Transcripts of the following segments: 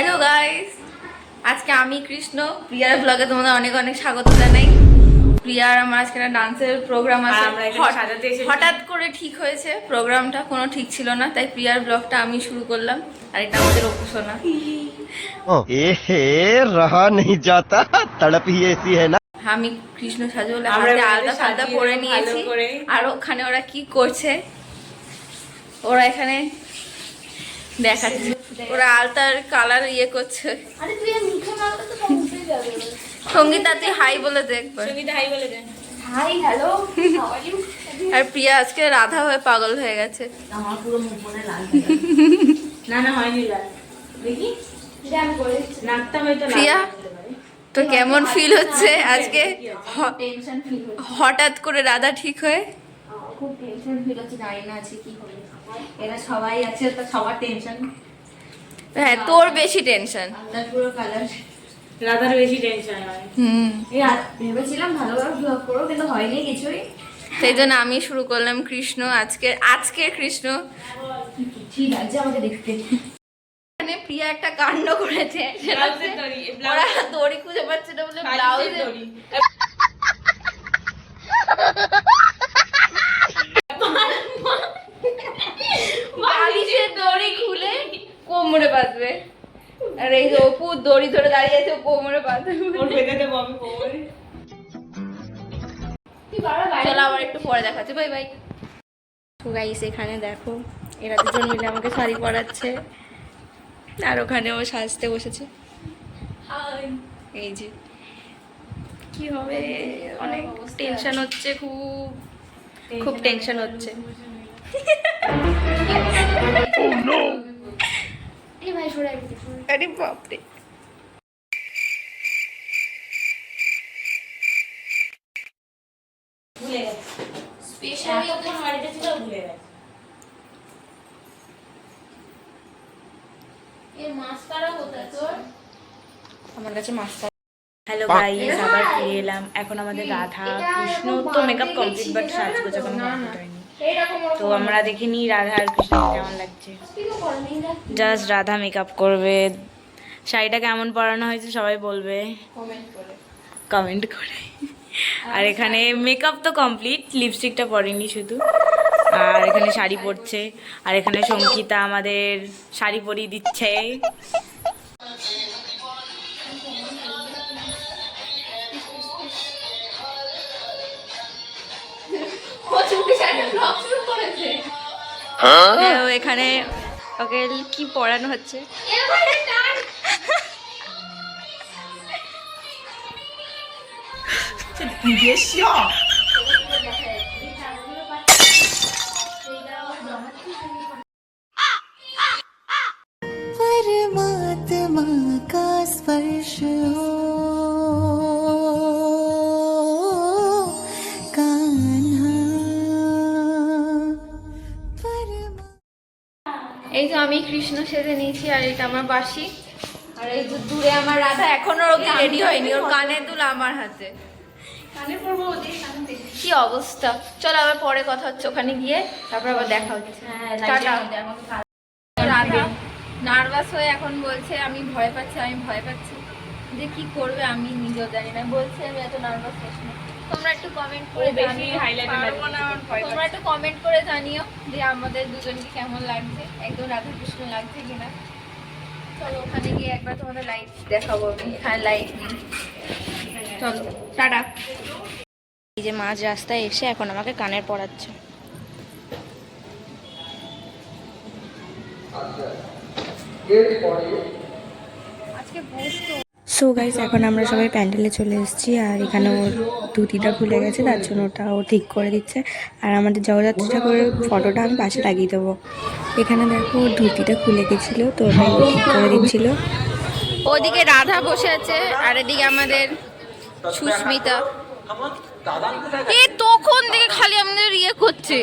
Hello guys আজকে আমি কৃষ্ণ প্রিয়ার ব্লগে তোমাদের অনেক অনেক স্বাগত জানাই। প্রিয়ার আমার আজকে একটা ডান্সের প্রোগ্রাম আছে। হঠাৎ করে ঠিক হয়েছে প্রোগ্রামটা কোনো ঠিক ছিল না তাই প্রিয়ার ব্লগটা আমি শুরু করলাম। আর এটা আমাদের অপুসোনা। আমি কৃষ্ণ সাজু আলাদা সাদা পরে নিয়েছি। আর ওখানে ওরা কি করছে ওরা এখানে দেখাচ্ছে। ওরা আলতার কালার ইয়ে করছে। সঙ্গীতা তুই হাই বলে দেখবে আর প্রিয়া আজকে রাধা হয়ে পাগল হয়ে গেছে। প্রিয়া? তো কেমন ফিল হচ্ছে? আজকে হঠাৎ করে রাধা ঠিক হয়ে? খুব টেনশন ফিল হচ্ছে জানি না আছে কি হবে। এরা সবাই আছে তো সবার টেনশন হ্যাঁ তোর বেশি টেনশন পুরো কালার রাধার বেশি টেনশন হয়। হুম। এই আর ভেবেছিলাম ভালোভাবে ব্লগ করব কিন্তু হয়নি কিছুই। সেই জন্য আমি শুরু করলাম কৃষ্ণ আজকে আজকে কৃষ্ণ। ঠিক লাগছে আমাকে দেখতে। এখানে প্রিয়া একটা কাণ্ড করেছে সেটা ওরা দড়ি খুঁজে পাচ্ছে না বলে ব্লাউজে দড়ি। বালিশের দড়ি খুলে কোমরে বাঁধবে। আর এই যে অপু দড়ি ধরে দাঁড়িয়ে আছে ও কোমরে বাঁধবে। চলো আবার একটু পরে দেখাচ্ছে। Bye bye. তো গাইস এখানে দেখো এরা দুজন মিলে আমাকে শাড়ি পরাচ্ছে। আর ওখানে ও সাজতে বসেছে। এই যে কি হবে? অনেক টেনশন হচ্ছে খুব খুব টেনশন হচ্ছে। ভাই। আরে বাপরে। ভুলে গেছে। স্পেশালি এতক্ষণ বাড়িতে ছিল, ভুলে গেছে। এর মাস্কারা কোথায় তোর? আমার কাছে মাস্টার। হ্যালো গাইস আবার ফিরে এলাম। এখন আমাদের রাধা কৃষ্ণ তো মেকআপ কমপ্লিট বাট সাজগোজ এখনও কমপ্লিট হয়নি। তো আমরা দেখিনি রাধা আর কৃষ্ণ কেমন লাগছে। দেখ জাস্ট রাধা মেকআপ করবে। শাড়িটা কেমন পরানো হয়েছে সবাই বলবে। কমেন্ট করে। কমেন্ট করে। আর এখানে মেকআপ তো কমপ্লিট লিপস্টিকটা পরেনি শুধু। আর এখানে শাড়ি পরছে। আর এখানে সঙ্গীতা আমাদের শাড়ি পরিয়ে দিচ্ছে। এখানে ওকে কি পড়ানো হচ্ছে ভাই আমি কৃষ্ণ সেজে নিয়েছি আর এটা আমার বাসি আর এই দূরে আমার রাধা এখনও অব্দি রেডি হয়নি ওর কানের দুল আমার হাতে। কানে কানে কি অবস্থা? চলো আবার পরে কথা হচ্ছে ওখানে গিয়ে তারপর আবার দেখা হচ্ছে। হ্যাঁ রাধা নার্ভাস হয়ে এখন বলছে আমি ভয় পাচ্ছি আমি ভয় পাচ্ছি। যে কি করবে আমি নিজেও জানি না। বলছে আমি এত নার্ভাস না। তোমরা একটু কমেন্ট করে জানিও। তোমরা একটু কমেন্ট করে জানিও যে আমাদের দুজনকে কেমন লাগছে। একদম রাধা কৃষ্ণ লাগছে কিনা। চলো ওখানে গিয়ে একবার তোমাদের লাইট দেখাবো আমি। নেই। চলো টাটা। এই যে মাঝ রাস্তায় এসে এখন আমাকে কানের পড়াচ্ছে আজকে বসতো সো গাইস এখন আমরা সবাই প্যান্ডেলে চলে এসেছি আর এখানে ওর ধুতিটা খুলে গেছে তার জন্য ওটা ও ঠিক করে দিচ্ছে। আর আমাদের জগদ্ধাত্রী ঠাকুরের ফটোটা আমি পাশে লাগিয়ে দেবো। এখানে দেখো ওর ধুতিটা খুলে গেছিল তো ওটা ঠিক করে দিচ্ছিল। ওদিকে রাধা বসে আছে আর এদিকে আমাদের সুস্মিতা। এ তখন থেকে খালি আমাদের ইয়ে করছে।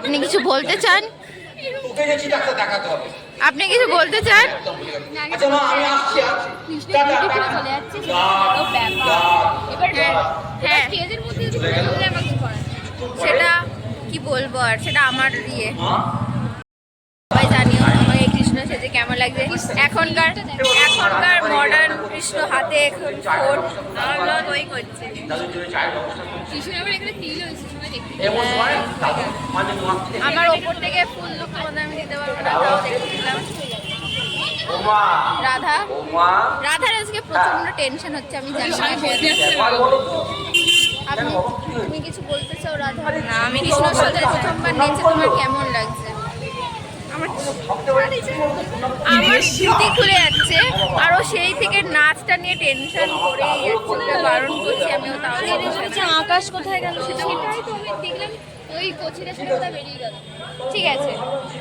আপনি কিছু বলতে চান? ওকে গেছি দেখাতে হবে। আপনি কিছু বলতে চান? আচ্ছা। হ্যাঁ সেটা কি বলব আর? সেটা আমার ইয়ে। সবাই জানিও আমাকে কৃষ্ণ সেজে কেমন লাগছে। এখনকার এখনকার মডার্ন কৃষ্ণ হাতে এখন ফোন আমার ওই করছে। আমার ওপর থেকে ফুল লুক তোমাদের আমি দিতে পারব না তাও রাধা। রাধার আজকে প্রচণ্ড টেনশন হচ্ছে আমি জানি আপনি তুমি কিছু বলতে চাও রাধা? না আমি কৃষ্ণ সাথে প্রথমবার নিয়েছি তোমার কেমন লাগছে? আমার স্মৃতি খুলে যাচ্ছে। আরও সেই থেকে নাচটা নিয়ে টেনশন করে বারণ করছি আমিও তাহলে আকাশ কোথায় গেল সেটা তো আমি দেখলাম ওই কোচিনের সাথে বেরিয়ে গেল। ঠিক আছে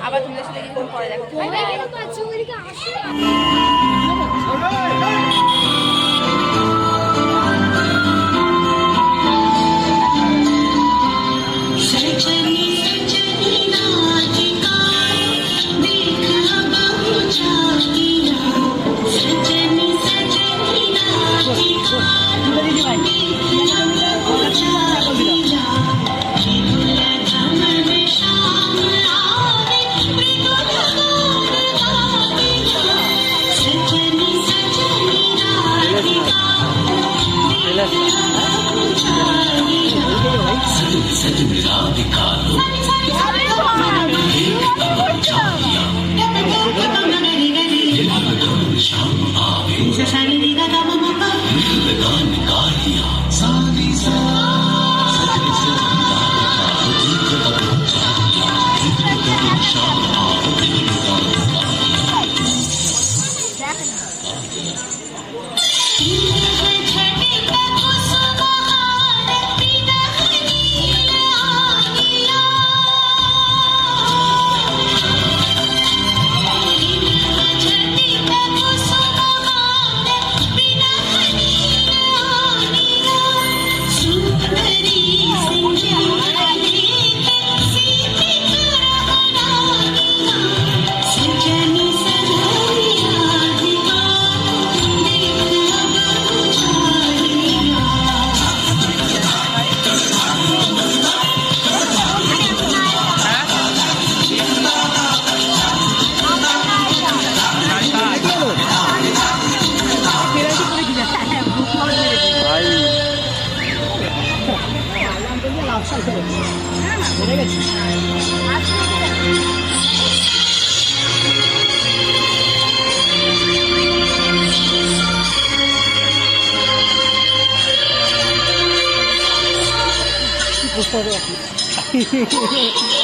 আবার তোমাদের সাথে কিন্তু পরে দেখো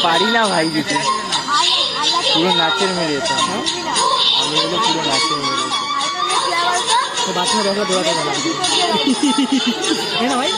পারি না ভাই দিতে পুরো নাচের মেরে যেত হ্যাঁ আমি এগুলো পুরো নাচের মেরে বাচ্চা দেখা দেওয়া যাবে না ভাই?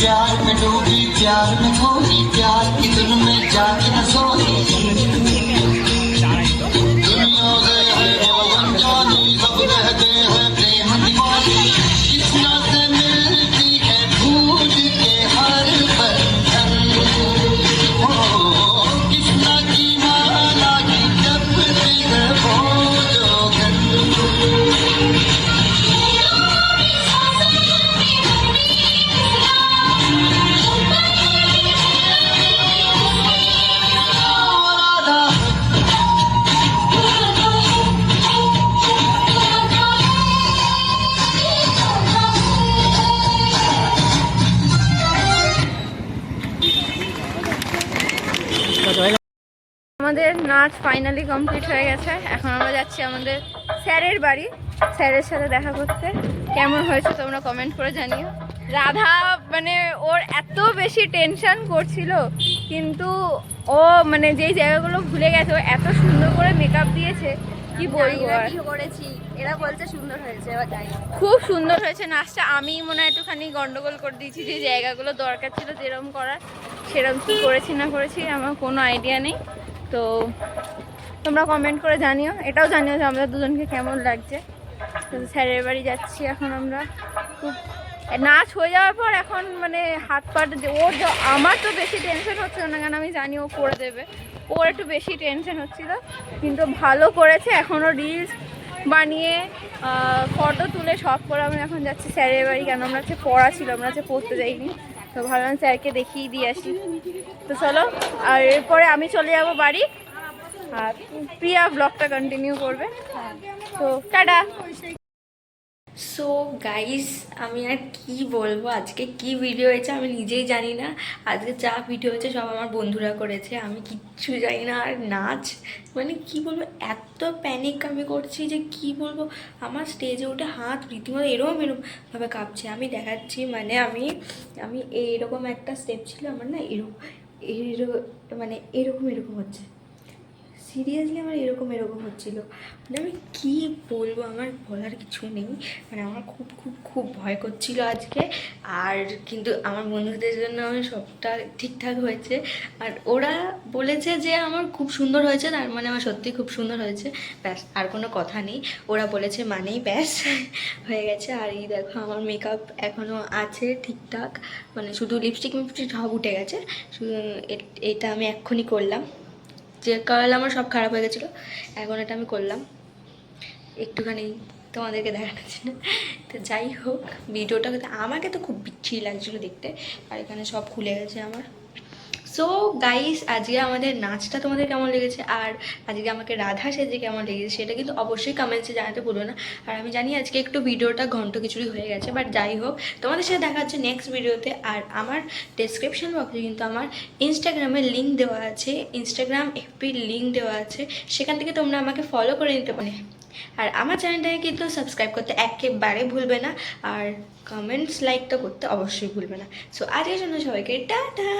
प्यार में डूबी प्यार में खोगी प्यार की धुन में जाके न सोगी আমাদের নাচ ফাইনালি কমপ্লিট হয়ে গেছে। এখন আমরা যাচ্ছি আমাদের স্যারের বাড়ি। স্যারের সাথে দেখা করতে। কেমন হয়েছে তোমরা কমেন্ট করে জানিও। রাধা মানে ওর এত বেশি টেনশন করছিল কিন্তু ও মানে যেই জায়গাগুলো ভুলে গেছে ও এত সুন্দর করে মেকআপ দিয়েছে কি বলব আর। করেছি। এরা বলছে সুন্দর হয়েছে খুব সুন্দর হয়েছে নাচটা। আমি মনে হয় একটুখানি গন্ডগোল করে দিয়েছি যে জায়গাগুলো দরকার ছিল যেরকম করার সেরকম কি করেছি না করেছি আমার কোনো আইডিয়া নেই। তো তোমরা কমেন্ট করে জানিও। এটাও জানিও যে আমাদের দুজনকে কেমন লাগছে। তো স্যারের বাড়ি যাচ্ছি এখন আমরা। খুব নাচ হয়ে যাওয়ার পর এখন মানে হাত পাট ওর আমার তো বেশি টেনশন হচ্ছিল না কারণ আমি জানি ও করে দেবে। ওর একটু বেশি টেনশন হচ্ছিল, কিন্তু ভালো করেছে। এখনও রিলস বানিয়ে ফটো তুলে সব করে আমরা এখন যাচ্ছি স্যারের বাড়ি। কেন? আমরা হচ্ছে পড়া ছিল, আমরা হচ্ছে পড়তে যাইনি। তো ভাবলাম স্যারকে দেখিয়ে দিয়ে আসি। তো চলো, আর এরপরে আমি চলে যাব বাড়ি। আর প্রিয়া ব্লগটা কন্টিনিউ করবে। তো টাটা। সো গাইস আমি আর কি বলব? আজকে কি ভিডিও হয়েছে আমি নিজেই জানি না। আজকে যা ভিডিও হয়েছে সব আমার বন্ধুরা করেছে। আমি কিচ্ছু জানি না। আর নাচ মানে কি বলব? এত প্যানিক আমি করছি যে কি বলব? আমার স্টেজে উঠে হাত রীতিমতো এরম এরম ভাবে কাঁপছে। আমি দেখাচ্ছি মানে আমি আমি এইরকম একটা স্টেপ ছিল, আমার না এরকম এরকম মানে এরকম এরকম হচ্ছে। সিরিয়াসলি আমার এরকম এরকম হচ্ছিল। মানে আমি কী বলব? আমার বলার কিছু নেই। মানে আমার খুব খুব খুব ভয় করছিল আজকে। আর কিন্তু আমার বন্ধুদের জন্য আমি সবটা ঠিকঠাক হয়েছে। আর ওরা বলেছে যে আমার খুব সুন্দর হয়েছে। তার মানে আমার সত্যি খুব সুন্দর হয়েছে। ব্যাস, আর কোনো কথা নেই। ওরা বলেছে মানেই ব্যাস হয়ে গেছে। আর এই দেখো, আমার মেকআপ এখনও আছে ঠিকঠাক। মানে শুধু লিপস্টিক মিপস্টিক সব উঠে গেছে। এটা আমি এক্ষুনি করলাম। যে কাল আমার সব খারাপ হয়ে গেছিল, এখন এটা আমি করলাম। একটুখানি তোমাদেরকে দেখানোর জন্য। তো যাই হোক, ভিডিওটা আমাকে তো খুব বিচ্ছিরি লাগছিল দেখতে, আর এখানে সব খুলে গেছে আমার। সো গাইস আজকে আমাদের নাচটা তোমাদের কেমন লেগেছে? আর আজকে আমাকে রাধা সেজে কেমন লেগেছে সেটা কিন্তু অবশ্যই কমেন্টসে জানাতে ভুলো না। আর আমি জানি আজকে একটু ভিডিওটা ঘন্ট কিছুরি হয়ে গেছে বাট যাই হোক, তোমাদের সাথে দেখা হচ্ছে নেক্সট ভিডিওতে আর আমার ডেসক্রিপশন বক্সে কিন্তু আমার ইনস্টাগ্রামের লিঙ্ক দেওয়া আছে। ইনস্টাগ্রাম এফপির লিঙ্ক দেওয়া আছে। সেখান থেকে তোমরা আমাকে ফলো করে নিতে পারে। আর আমার চ্যানেলটাকে কিন্তু সাবস্ক্রাইব করতে একেবারে ভুলবে না। আর কমেন্টস লাইকটা করতে অবশ্যই ভুলবে না। সো আজকের জন্য সবাইকে টাটা!